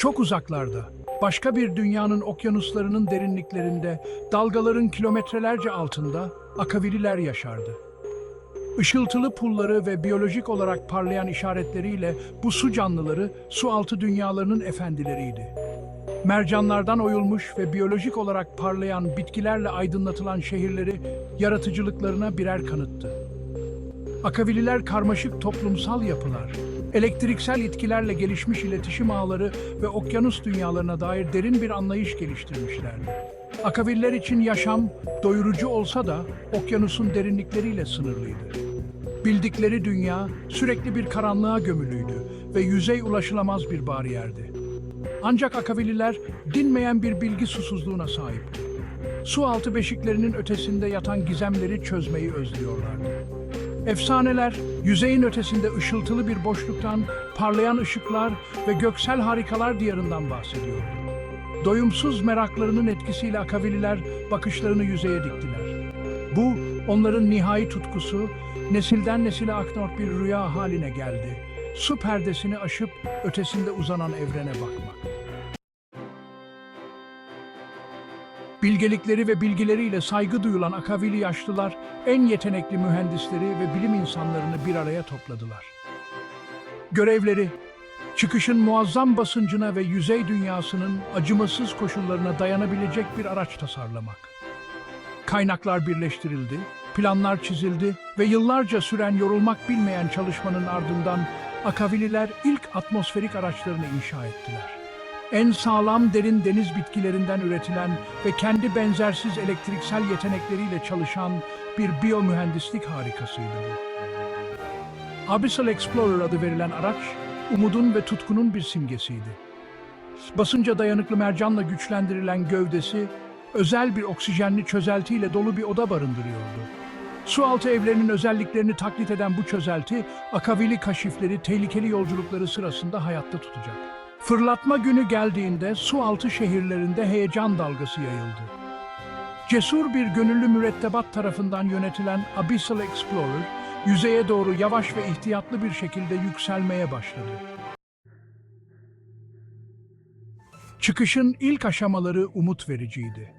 Çok uzaklarda, başka bir dünyanın okyanuslarının derinliklerinde, dalgaların kilometrelerce altında akavililer yaşardı. Işıltılı pulları ve biyolojik olarak parlayan işaretleriyle bu su canlıları su altı dünyalarının efendileriydi. Mercanlardan oyulmuş ve biyolojik olarak parlayan bitkilerle aydınlatılan şehirleri yaratıcılıklarına birer kanıttı. Akavililer karmaşık toplumsal yapılar, elektriksel etkilerle gelişmiş iletişim ağları ve okyanus dünyalarına dair derin bir anlayış geliştirmişlerdi. Akaviller için yaşam doyurucu olsa da okyanusun derinlikleriyle sınırlıydı. Bildikleri dünya sürekli bir karanlığa gömülüydü ve yüzey ulaşılamaz bir bariyerdi. Ancak Akavililer dinmeyen bir bilgi susuzluğuna sahipti. Su altı beşiklerinin ötesinde yatan gizemleri çözmeyi özlüyorlardı. Efsaneler, yüzeyin ötesinde ışıltılı bir boşluktan, parlayan ışıklar ve göksel harikalar diyarından bahsediyordu. Doyumsuz meraklarının etkisiyle Akavililer bakışlarını yüzeye diktiler. Bu, onların nihai tutkusu, nesilden nesile aknort bir rüya haline geldi. Su perdesini aşıp ötesinde uzanan evrene bakmak. Bilgelikleri ve bilgileriyle saygı duyulan Akavili yaşlılar en yetenekli mühendisleri ve bilim insanlarını bir araya topladılar. Görevleri, çıkışın muazzam basıncına ve yüzey dünyasının acımasız koşullarına dayanabilecek bir araç tasarlamak. Kaynaklar birleştirildi, planlar çizildi ve yıllarca süren yorulmak bilmeyen çalışmanın ardından Akavililer ilk atmosferik araçlarını inşa ettiler. En sağlam derin deniz bitkilerinden üretilen ve kendi benzersiz elektriksel yetenekleriyle çalışan bir biyomühendislik harikasıydı bu. Abyssal Explorer adı verilen araç, umudun ve tutkunun bir simgesiydi. Basınca dayanıklı mercanla güçlendirilen gövdesi, özel bir oksijenli çözeltiyle dolu bir oda barındırıyordu. Sualtı evlerinin özelliklerini taklit eden bu çözelti, akavili kaşifleri tehlikeli yolculukları sırasında hayatta tutacak. Fırlatma günü geldiğinde sualtı şehirlerinde heyecan dalgası yayıldı. Cesur bir gönüllü mürettebat tarafından yönetilen Abyssal Explorer, yüzeye doğru yavaş ve ihtiyatlı bir şekilde yükselmeye başladı. Çıkışın ilk aşamaları umut vericiydi.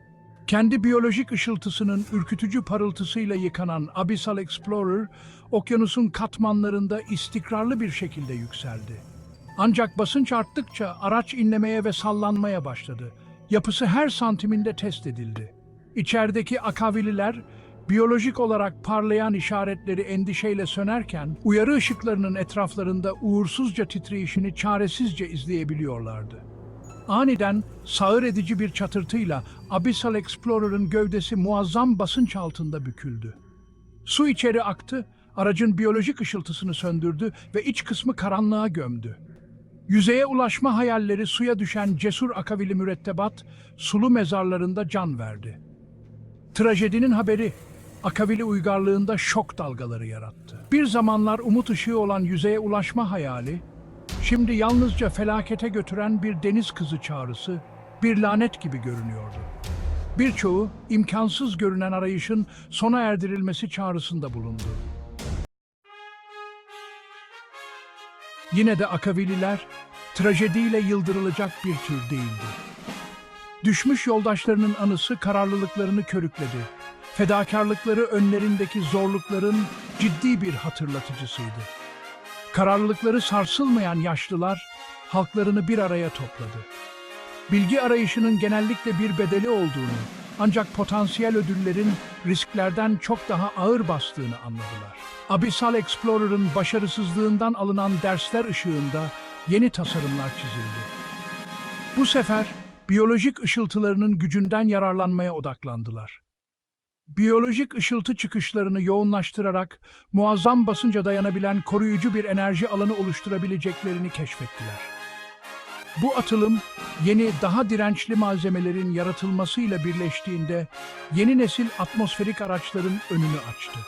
Kendi biyolojik ışıltısının ürkütücü parıltısıyla yıkanan Abyssal Explorer, okyanusun katmanlarında istikrarlı bir şekilde yükseldi. Ancak basınç arttıkça araç inlemeye ve sallanmaya başladı. Yapısı her santiminde test edildi. İçerideki akavililer, biyolojik olarak parlayan işaretleri endişeyle sönerken, uyarı ışıklarının etraflarında uğursuzca titreyişini çaresizce izleyebiliyorlardı. Aniden sağır edici bir çatırtıyla Abyssal Explorer'ın gövdesi muazzam basınç altında büküldü. Su içeri aktı, aracın biyolojik ışıltısını söndürdü ve iç kısmı karanlığa gömdü. Yüzeye ulaşma hayalleri suya düşen cesur akavili mürettebat, sulu mezarlarında can verdi. Trajedinin haberi, akavili uygarlığında şok dalgaları yarattı. Bir zamanlar umut ışığı olan yüzeye ulaşma hayali, şimdi yalnızca felakete götüren bir deniz kızı çağrısı, bir lanet gibi görünüyordu. Birçoğu imkansız görünen arayışın sona erdirilmesi çağrısında bulundu. Yine de Akavililer trajediyle yıldırılacak bir tür değildi. Düşmüş yoldaşlarının anısı kararlılıklarını körükledi. Fedakarlıkları önlerindeki zorlukların ciddi bir hatırlatıcısıydı. Kararlılıkları sarsılmayan yaşlılar halklarını bir araya topladı. Bilgi arayışının genellikle bir bedeli olduğunu, ancak potansiyel ödüllerin risklerden çok daha ağır bastığını anladılar. Abyssal Explorer'ın başarısızlığından alınan dersler ışığında yeni tasarımlar çizildi. Bu sefer biyolojik ışıltılarının gücünden yararlanmaya odaklandılar. Biyolojik ışıltı çıkışlarını yoğunlaştırarak muazzam basınca dayanabilen koruyucu bir enerji alanı oluşturabileceklerini keşfettiler. Bu atılım yeni daha dirençli malzemelerin yaratılmasıyla birleştiğinde yeni nesil atmosferik araçların önünü açtı.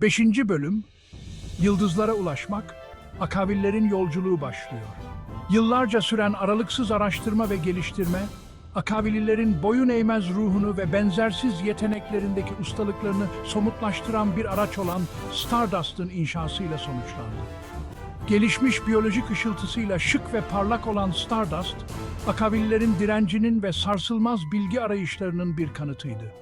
Beşinci bölüm Yıldızlara ulaşmak, akavillerin yolculuğu başlıyor. Yıllarca süren aralıksız araştırma ve geliştirme, akavililerin boyun eğmez ruhunu ve benzersiz yeteneklerindeki ustalıklarını somutlaştıran bir araç olan Stardust'ın inşasıyla sonuçlandı. Gelişmiş biyolojik ışıltısıyla şık ve parlak olan Stardust, Akavililerin direncinin ve sarsılmaz bilgi arayışlarının bir kanıtıydı.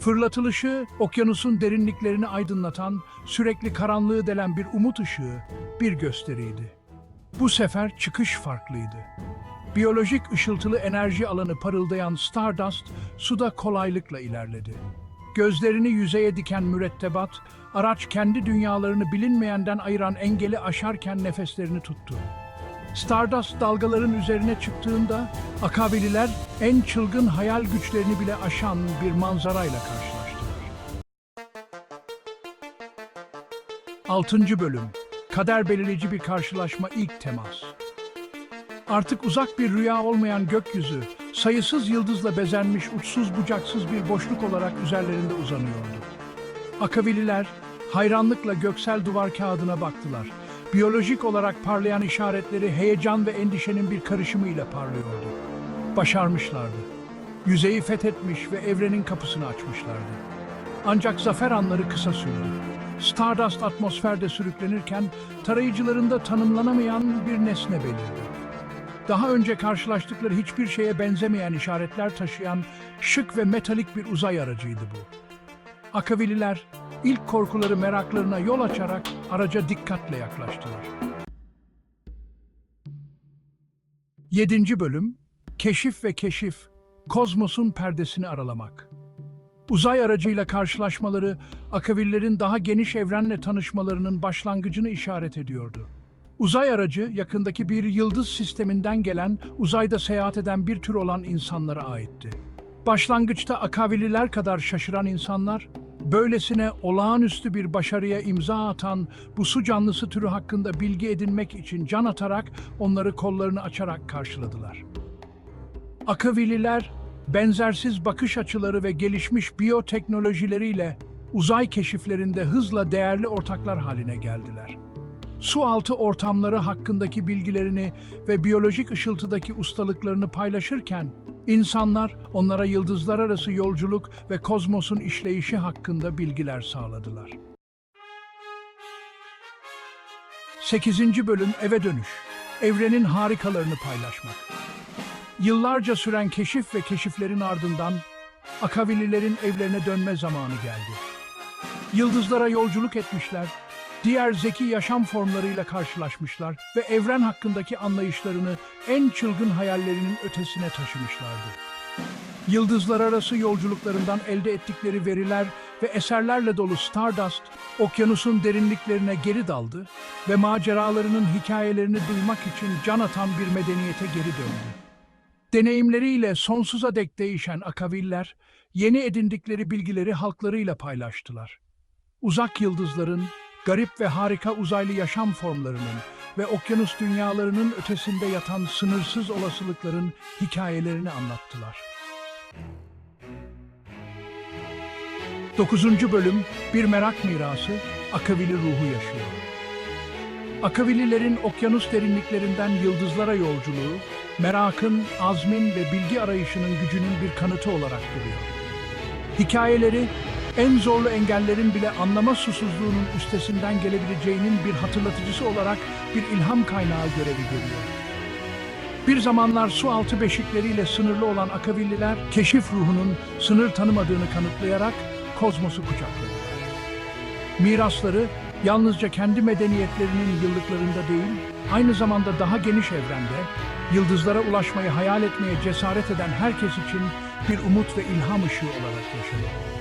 Fırlatılışı, okyanusun derinliklerini aydınlatan, sürekli karanlığı delen bir umut ışığı, bir gösteriydi. Bu sefer çıkış farklıydı. Biyolojik ışıltılı enerji alanı parıldayan Stardust, suda kolaylıkla ilerledi. Gözlerini yüzeye diken mürettebat, araç kendi dünyalarını bilinmeyenden ayıran engeli aşarken nefeslerini tuttu. Stardust dalgaların üzerine çıktığında akabililer en çılgın hayal güçlerini bile aşan bir manzarayla karşılaştılar. 6. Bölüm Kader belirleyici bir karşılaşma ilk temas. Artık uzak bir rüya olmayan gökyüzü, sayısız yıldızla bezenmiş uçsuz bucaksız bir boşluk olarak üzerlerinde uzanıyordu. Akavililer hayranlıkla göksel duvar kağıdına baktılar. Biyolojik olarak parlayan işaretleri heyecan ve endişenin bir karışımıyla parlıyordu. Başarmışlardı. Yüzeyi fethetmiş ve evrenin kapısını açmışlardı. Ancak zafer anları kısa sürdü. Stardust atmosferde sürüklenirken tarayıcılarında tanımlanamayan bir nesne belirdi. Daha önce karşılaştıkları hiçbir şeye benzemeyen işaretler taşıyan şık ve metalik bir uzay aracıydı bu. Akavililer ilk korkuları meraklarına yol açarak araca dikkatle yaklaştılar. 7. Bölüm Keşif ve Keşif Kozmosun perdesini aralamak. Uzay aracıyla karşılaşmaları Akavillerin daha geniş evrenle tanışmalarının başlangıcını işaret ediyordu. Uzay aracı yakındaki bir yıldız sisteminden gelen, uzayda seyahat eden bir tür olan insanlara aitti. Başlangıçta Akavililer kadar şaşıran insanlar, böylesine olağanüstü bir başarıya imza atan bu su canlısı türü hakkında bilgi edinmek için can atarak onları kollarını açarak karşıladılar. Akavililer, benzersiz bakış açıları ve gelişmiş biyoteknolojileriyle uzay keşiflerinde hızla değerli ortaklar haline geldiler. Su altı ortamları hakkındaki bilgilerini ve biyolojik ışıltıdaki ustalıklarını paylaşırken, insanlar onlara yıldızlar arası yolculuk ve kozmosun işleyişi hakkında bilgiler sağladılar. 8. Bölüm Eve Dönüş Evrenin harikalarını paylaşmak Yıllarca süren keşif ve keşiflerin ardından Akavililerin evlerine dönme zamanı geldi. Yıldızlara yolculuk etmişler, diğer zeki yaşam formlarıyla karşılaşmışlar ve evren hakkındaki anlayışlarını en çılgın hayallerinin ötesine taşımışlardı. Yıldızlar arası yolculuklarından elde ettikleri veriler ve eserlerle dolu Stardust, okyanusun derinliklerine geri daldı ve maceralarının hikayelerini duymak için can atan bir medeniyete geri döndü. Deneyimleriyle sonsuza dek değişen akaviller, yeni edindikleri bilgileri halklarıyla paylaştılar. Uzak yıldızların, garip ve harika uzaylı yaşam formlarının ve okyanus dünyalarının ötesinde yatan sınırsız olasılıkların hikayelerini anlattılar. 9. Bölüm Bir Merak Mirası Akavili Ruhu Yaşıyor. Akavililerin okyanus derinliklerinden yıldızlara yolculuğu, merakın, azmin ve bilgi arayışının gücünün bir kanıtı olarak duruyor. Hikayeleri, en zorlu engellerin bile anlama susuzluğunun üstesinden gelebileceğinin bir hatırlatıcısı olarak bir ilham kaynağı görevi görüyor. Bir zamanlar su altı beşikleriyle sınırlı olan Akavilliler, keşif ruhunun sınır tanımadığını kanıtlayarak kozmosu kucakladılar. Mirasları yalnızca kendi medeniyetlerinin yıllıklarında değil, aynı zamanda daha geniş evrende, yıldızlara ulaşmayı hayal etmeye cesaret eden herkes için bir umut ve ilham ışığı olarak yaşanıyor.